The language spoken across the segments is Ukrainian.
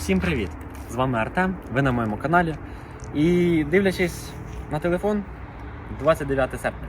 Всім привіт! З вами Артем, ви на моєму каналі. І дивлячись на телефон, 29 серпня.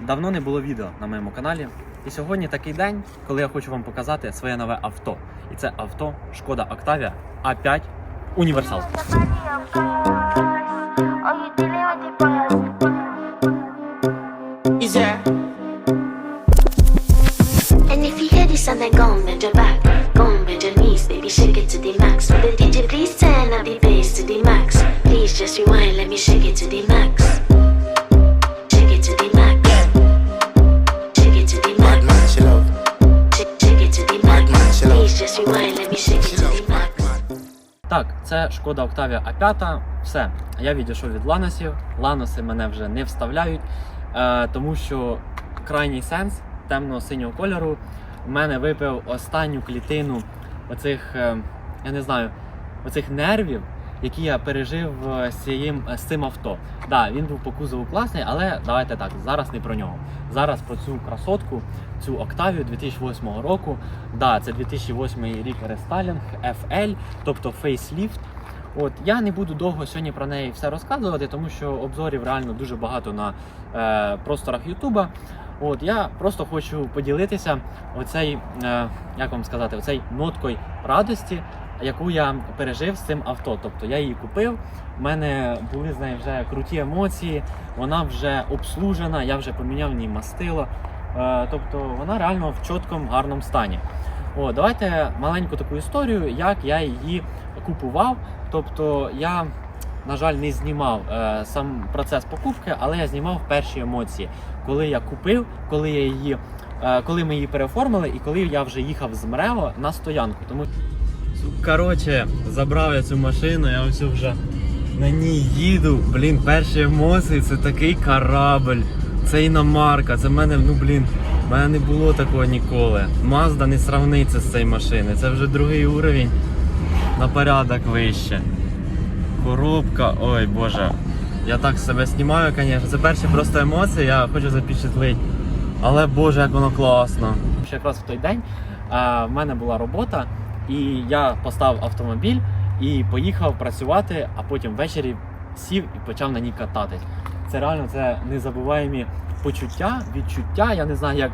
Давно не було відео на моєму каналі. І сьогодні такий день, коли я хочу вам показати своє нове авто. І це авто Шкода Октавія А5 Універсал. Baby, shake it to the max. Will the DJ please turn up the bass to the max? Please just rewind, let me shake it to the max. Shake it to the max. Shake it to the Bad max. man, she love. Shake, shake it to the Bad max. man, she love. Please just rewind, let me shake it She to love the max. bad man. Так, це Шкода Octavia A5. Все, я відійшов від ланосів. Ланоси мене вже не вставляють, е, тому що крайній сенс темно-синього кольору в мене випив останню клітину оцих, е, я не знаю, оцих нервів, які я пережив е, з цим, з цим авто. Да, він був по кузову класний, але давайте так, зараз не про нього. Зараз про цю красотку, цю Octavia 2008 року. Да, це 2008 рік рестайлінг, FL, тобто фейсліфт. От я не буду довго сьогодні про неї все розказувати, тому що обзорів реально дуже багато на е, просторах Ютуба. От я просто хочу поділитися оцей, е, як вам сказати, оцей ноткою радості, яку я пережив з цим авто. Тобто я її купив. У мене були з нею вже круті емоції, вона вже обслужена, я вже поміняв в ній мастило. Е, тобто вона реально в чіткому гарному стані. О, давайте маленьку таку історію, як я її купував. Тобто я, на жаль, не знімав е, сам процес покупки, але я знімав перші емоції, коли я купив, коли я її. е, Коли ми її переоформили, і коли я вже їхав з Мрево на стоянку. Тому коротше, забрав я цю машину, я ось вже на ній їду. Блін, перші емоції це такий корабль. Це іномарка, це в мене, ну блін, в мене не було такого ніколи. Мазда не сравниться з цією машиною. Це вже другий уровень на порядок вище. Коробка, ой боже. Я так себе знімаю, звісно. Це перші просто емоції, я хочу запечатлити. Але боже, як воно класно. Ще якраз в той день е, в мене була робота, і я поставив автомобіль і поїхав працювати, а потім ввечері сів і почав на ній кататись. Це реально це незабуваємі почуття, відчуття, я не знаю, як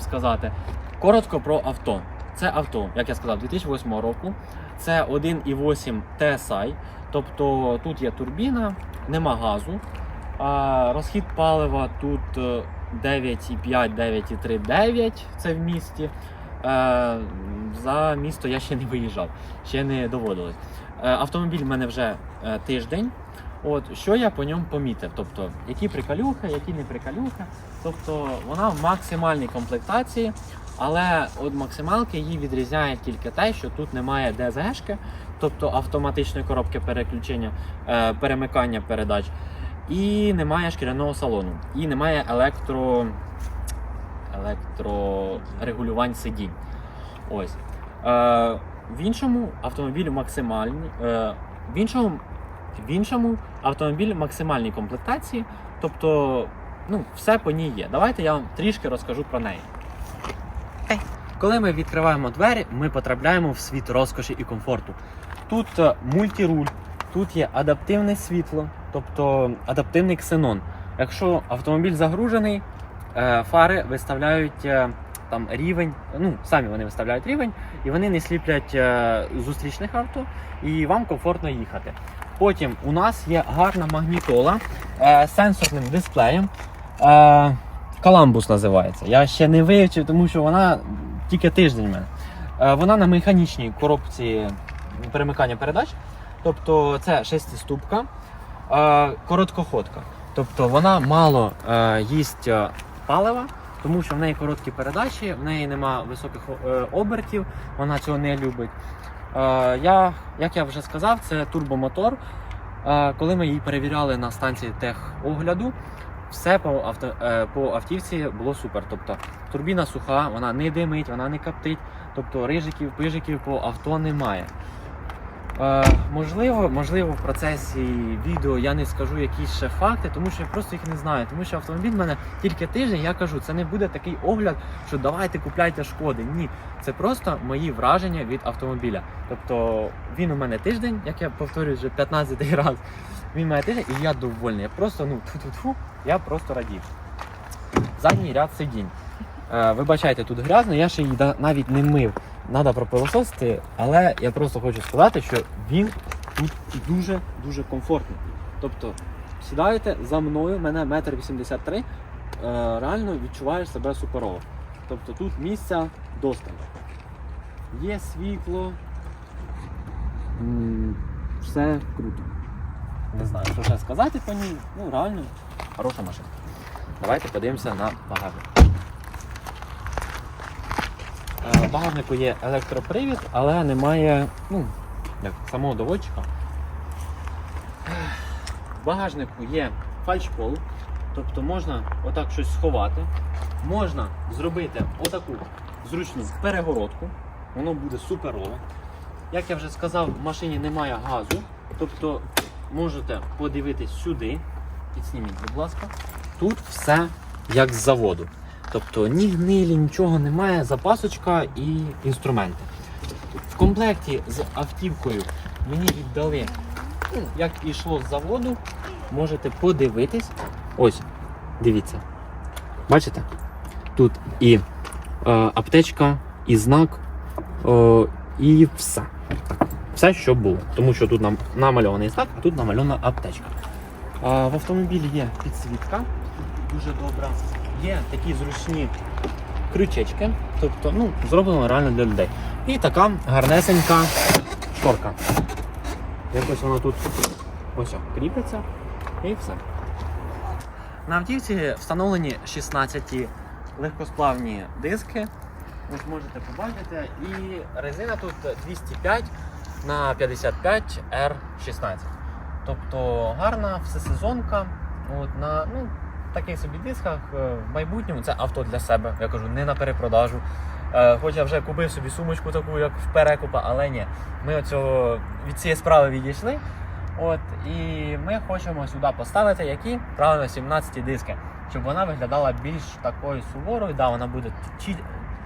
сказати. Коротко про авто. Це авто, як я сказав, 2008 року. Це 1,8 TSI, тобто тут є турбіна, нема газу. А, розхід палива тут е, 9,5, 9,3, 9 це в місті. Е, за місто я ще не виїжджав, ще не доводилось. Е, автомобіль в мене вже е, тиждень. От що я по ньому помітив? Тобто, які приколюхи, які не приколюхи. Тобто вона в максимальній комплектації, але від максималки її відрізняє тільки те, що тут немає ДСГшки, тобто автоматичної коробки переключення, е, перемикання передач, і немає шкіряного салону, і немає електро, електрорегулювань сидінь. Ось. Е, в іншому автомобіль максимальний. Е, в іншому в іншому автомобіль максимальній комплектації, тобто ну, все по ній є. Давайте я вам трішки розкажу про неї. Коли ми відкриваємо двері, ми потрапляємо в світ розкоші і комфорту. Тут е, мультируль, тут є адаптивне світло, тобто адаптивний ксенон. Якщо автомобіль загружений, е, фари виставляють е, там рівень, ну самі вони виставляють рівень, і вони не сліплять зустрічних авто, і вам комфортно їхати. Потім у нас є гарна магнітола з сенсорним дисплеєм. Коламбус називається. Я ще не вивчив, тому що вона тільки тиждень в мене. Е, вона на механічній коробці перемикання передач. Тобто це шестиступка, е, короткоходка. Тобто вона мало е, їсть палива, тому що в неї короткі передачі, в неї нема високих обертів, вона цього не любить. Я, як я вже сказав, це турбомотор. Коли ми її перевіряли на станції техогляду, все по, авто, е, по автівці було супер. Тобто турбіна суха, вона не димить, вона не коптить, тобто рижиків, пижиків по авто немає. Е, можливо, можливо, в процесі відео я не скажу якісь ще факти, тому що я просто їх не знаю. Тому що автомобіль в мене тільки тиждень, я кажу, це не буде такий огляд, що давайте купляйте шкоди. Ні, це просто мої враження від автомобіля. Тобто він у мене тиждень, як я повторюю вже 15 раз. Він має тиждень, і я довольний. Я просто ну тфу-тфу-тфу, я просто радів. Задній ряд сидінь. Е, вибачайте, тут грязно, я ще її навіть не мив. Треба пропилососити, але я просто хочу сказати, що він тут дуже дуже комфортний. Тобто, сідаєте за мною, мене метр вісімдесят три, е, реально відчуваєш себе суперово. Тобто тут місця достатньо. Є світло. М, Все круто. Не знаю, що ще сказати по ній. Ну, реально, хороша машина. Давайте подивимося на багажник. Е, В багажнику є електропривід, але немає ну, як, самого доводчика. В багажнику є фальшпол, тобто можна отак щось сховати. Можна зробити отаку зручну перегородку, воно буде суперово. Як я вже сказав, в машині немає газу, тобто можете подивитись сюди. Підсніміть, будь ласка. Тут все як з заводу. Тобто ні гнилі, нічого немає, запасочка і інструменти. В комплекті з автівкою мені віддали, ну, як йшло з заводу, можете подивитись. Ось, дивіться. Бачите? Тут і е, аптечка, і знак, е, і все. Все, що було. Тому що тут нам намальований знак, а тут намальована аптечка. А, в автомобілі є підсвітка, дуже добра. Є такі зручні крючечки, тобто ну, зроблено реально для людей. І така гарнесенька шторка. Якось воно тут ось кріпиться і все. На автівці встановлені 16 легкосплавні диски. Ви можете побачити. І резина тут 205 на 55 R16. Тобто гарна всесезонка. От на ну, таких собі дисках е, в майбутньому це авто для себе. Я кажу, не на перепродажу. Е, Хоч я вже купив собі сумочку таку, як в перекупа, але ні. Ми оцього, від цієї справи відійшли. От, і ми хочемо сюди поставити які правильно 17 диски, щоб вона виглядала більш такою суворою. Да, вона буде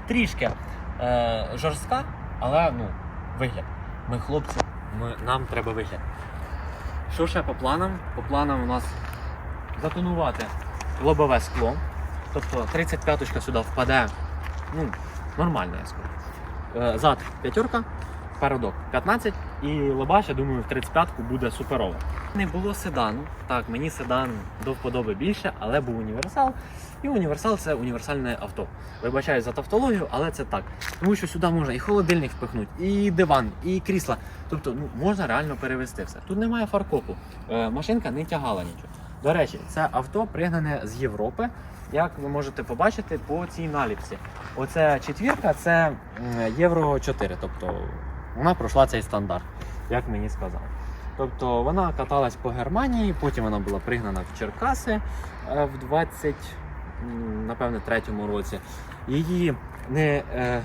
трішки е, жорстка, але ну, вигляд. Ми хлопці, ми, нам треба вихід. Що ще по планам? По планам у нас затонувати лобове скло. Тобто 35-ка сюди впаде ну, нормально, я скажу. Е, Зад п'ятерка, передок 15 і лоба, я думаю, в 35-ку буде суперово. Не було седану. Так, мені седан до вподоби більше, але був універсал. І універсал це універсальне авто. Вибачаю за тавтологію, але це так. Тому що сюди можна і холодильник впихнути, і диван, і крісла. Тобто ну, можна реально перевести все. Тут немає фаркопу. Е, машинка не тягала нічого. До речі, це авто пригнане з Європи. Як ви можете побачити по цій наліпці. Оце четвірка, це Євро 4. Тобто вона пройшла цей стандарт, як мені сказали. Тобто вона каталась по Германії, потім вона була пригнана в Черкаси е, в 20, напевне, третьому році. Її не е,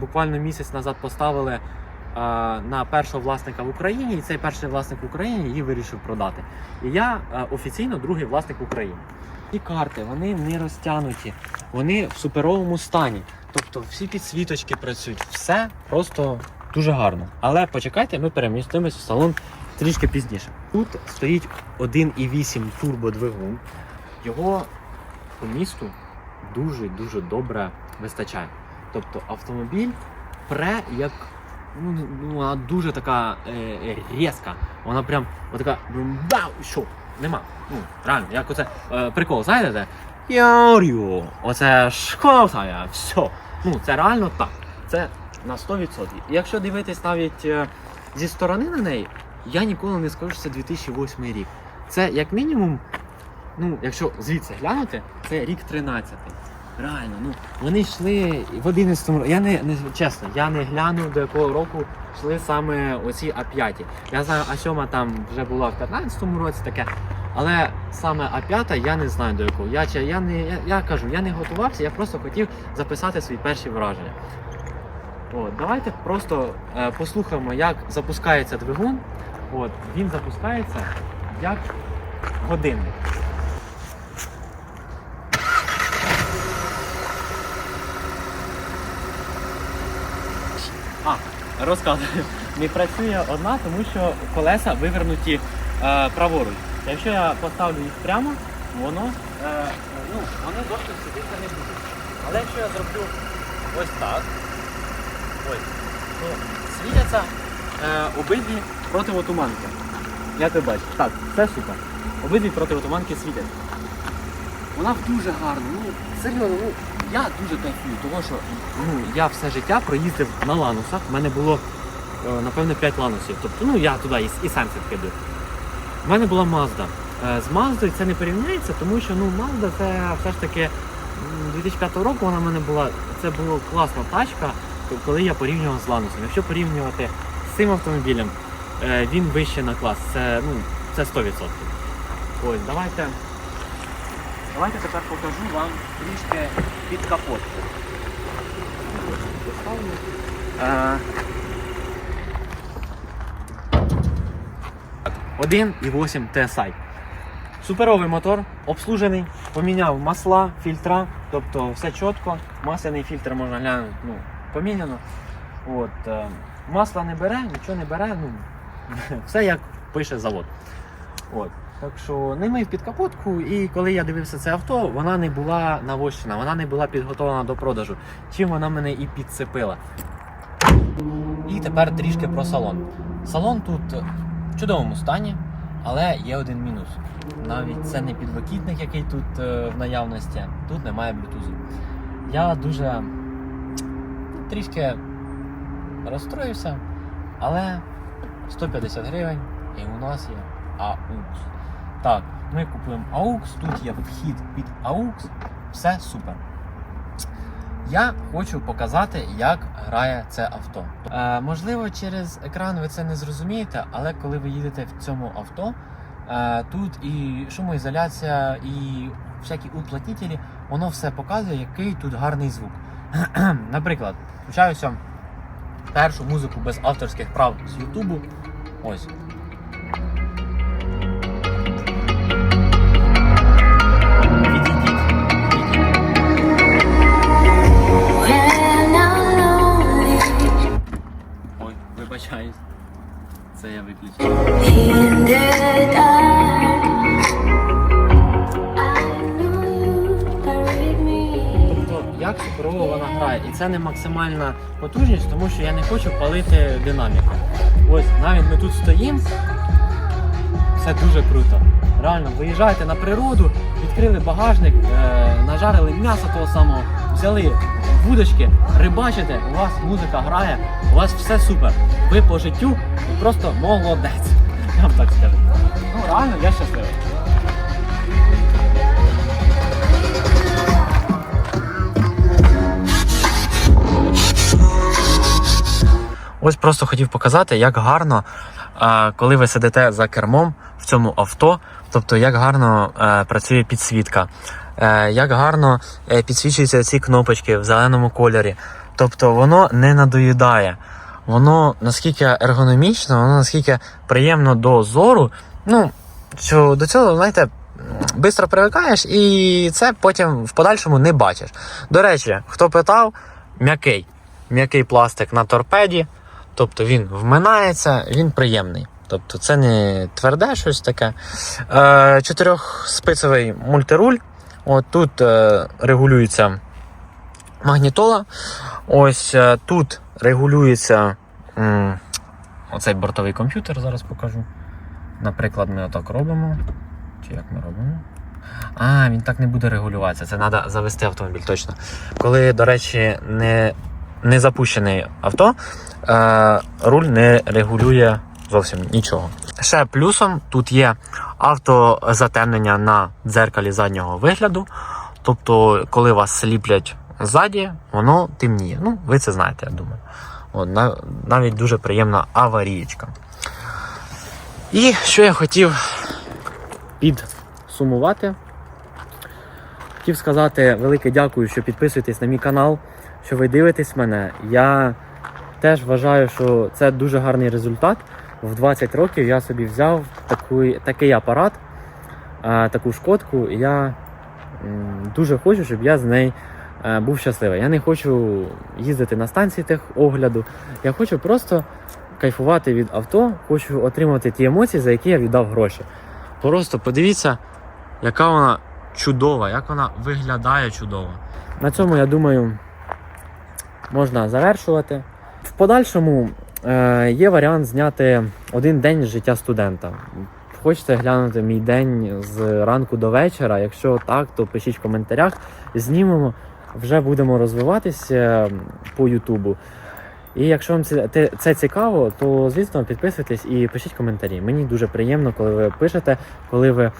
буквально місяць назад поставили е, на першого власника в Україні, і цей перший власник в Україні її вирішив продати. І я е, офіційно другий власник в Україні. І карти вони не розтягнуті, вони в суперовому стані. Тобто всі підсвіточки працюють, все просто дуже гарно. Але почекайте, ми перемістимось в салон трішки пізніше. Тут стоїть 1,8 турбодвигун. Його по місту дуже-дуже добре вистачає. Тобто автомобіль пре як. Ну, ну, вона дуже така е, різка. Вона прям отака бау, що? Нема. Ну, реально, як оце е, прикол, знаєте? де? Ярю, оце шкода, все. Ну, це реально так. Це на 100%. І якщо дивитись навіть е, зі сторони на неї, я ніколи не скажу, що це 2008 рік. Це як мінімум, ну, якщо звідси глянути, це рік 13. Реально, ну вони йшли в 11 році. Я не, не чесно, я не глянув до якого року йшли саме оці А5. Я знаю, А7 там вже була в 15-му році таке. Але саме А5 я не знаю до якого. Я, я, не, я, я кажу, я не готувався, я просто хотів записати свої перші враження. От, давайте просто е, послухаємо, як запускається двигун. От, він запускається як годинник. А, розказую. Не працює одна, тому що колеса вивернуті е, праворуч. Якщо я поставлю їх прямо, воно е, ну, вони дошки сидіти не будуть. Але якщо я зроблю ось так, ось, то світяться е, обидві противотуманки. Як ти бачиш. Так, все супер. Обидві противотуманки світять. Вона дуже гарна. Ну, серйозно, ну, я дуже кайфую, тому що ну, я все життя проїздив на ланусах. У мене було, е, напевно, 5 ланусів. Тобто, ну я туди і, і сам відкидаю. У мене була Mazda. Е, З Маздою це не порівняється, тому що ну, Mazda це все ж таки м, 2005 року вона в мене була. Це була класна тачка, коли я порівнював з Ланусом. Якщо порівнювати з цим автомобілем, він вище на клас. Це, ну, це 100%. Ось, давайте. Давайте тепер покажу вам трішки під капотку. Е, 1,8 TSI. Суперовий мотор, обслужений, поміняв масла, фільтра, тобто все чітко. Масляний фільтр можна глянути, ну, поміняно. От, е, масла не бере, нічого не бере, ну, все як пише завод. От. Так що не мив під капотку, і коли я дивився це авто, вона не була навощена, вона не була підготовлена до продажу. Чим вона мене і підцепила. І тепер трішки про салон. Салон тут в чудовому стані, але є один мінус. Навіть це не підлокітник, який тут е, в наявності, тут немає блютузу. Я дуже трішки розстроївся, але 150 гривень і у нас є AUX. Так, ми купуємо AUX, тут є вхід під AUX, все супер. Я хочу показати, як грає це авто. Е, можливо, через екран ви це не зрозумієте, але коли ви їдете в цьому авто, е, тут і шумоізоляція, і всякі уплотнітелі, воно все показує, який тут гарний звук. Наприклад, включаюся першу музику без авторських прав з Ютубу. Ось. Ой, вибачаюсь. Це я виключив. Це не максимальна потужність, тому що я не хочу палити динаміку. Ось, навіть ми тут стоїмо. Це дуже круто. Реально, виїжджаєте на природу, відкрили багажник, е, нажарили м'ясо того самого, взяли вудочки, рибачите, у вас музика грає, у вас все супер. Ви по життю просто молодець. Я вам так скажу. Ну реально, я щасливий. Ось просто хотів показати, як гарно, е, коли ви сидите за кермом в цьому авто, тобто як гарно е, працює підсвітка, е, як гарно підсвічуються ці кнопочки в зеленому кольорі. Тобто воно не надоїдає. Воно наскільки ергономічно, воно наскільки приємно до зору. Ну, що до цього, знаєте, швидко привикаєш і це потім в подальшому не бачиш. До речі, хто питав, м'який. М'який пластик на торпеді. Тобто він вминається, він приємний. Тобто це не тверде щось таке. Е, чотирьохспицевий мультируль. От тут е, регулюється магнітола. Ось е, тут регулюється оцей бортовий комп'ютер, зараз покажу. Наприклад, ми отак робимо. Чи як ми робимо? А, він так не буде регулюватися. Це треба завести автомобіль точно. Коли, до речі, не, не запущений авто, е, руль не регулює зовсім нічого. Ще плюсом тут є автозатемнення на дзеркалі заднього вигляду. Тобто, коли вас сліплять ззаді, воно темніє. Ну, ви це знаєте, я думаю. От, навіть дуже приємна аварієчка. І що я хотів підсумувати. Хотів сказати велике дякую, що підписуєтесь на мій канал, що ви дивитесь мене. Я теж вважаю, що це дуже гарний результат. В 20 років я собі взяв таку, такий апарат, е, таку шкодку, і я дуже хочу, щоб я з нею е, був щасливий. Я не хочу їздити на станції техогляду. Я хочу просто кайфувати від авто, хочу отримати ті емоції, за які я віддав гроші. Просто подивіться, яка вона чудова, як вона виглядає чудово. На цьому, я думаю, можна завершувати. В подальшому е, є варіант зняти один день життя студента. Хочете глянути мій день з ранку до вечора? Якщо так, то пишіть в коментарях. Знімемо, вже будемо розвиватися по Ютубу. І якщо вам це, це цікаво, то звісно підписуйтесь і пишіть коментарі. Мені дуже приємно, коли ви пишете, коли ви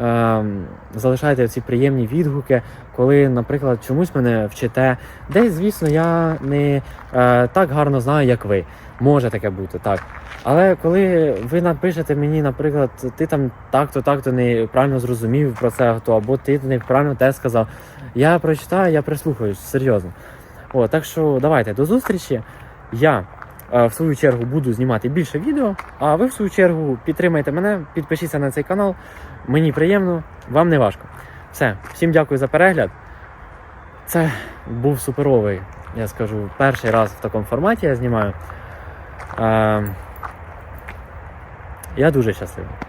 ем, залишаєте ці приємні відгуки, коли, наприклад, чомусь мене вчите. Десь, звісно, я не е, так гарно знаю, як ви. Може таке бути, так. Але коли ви напишете мені, наприклад, ти там так-то, так-то неправильно зрозумів про це, авто, або ти неправильно те сказав, я прочитаю, я прислухаюсь, серйозно. О, так що давайте до зустрічі. Я е, в свою чергу буду знімати більше відео, а ви в свою чергу підтримайте мене, підпишіться на цей канал. Мені приємно, вам не важко. Все, всім дякую за перегляд. Це був суперовий, я скажу, перший раз в такому форматі я знімаю. Е, я дуже щасливий.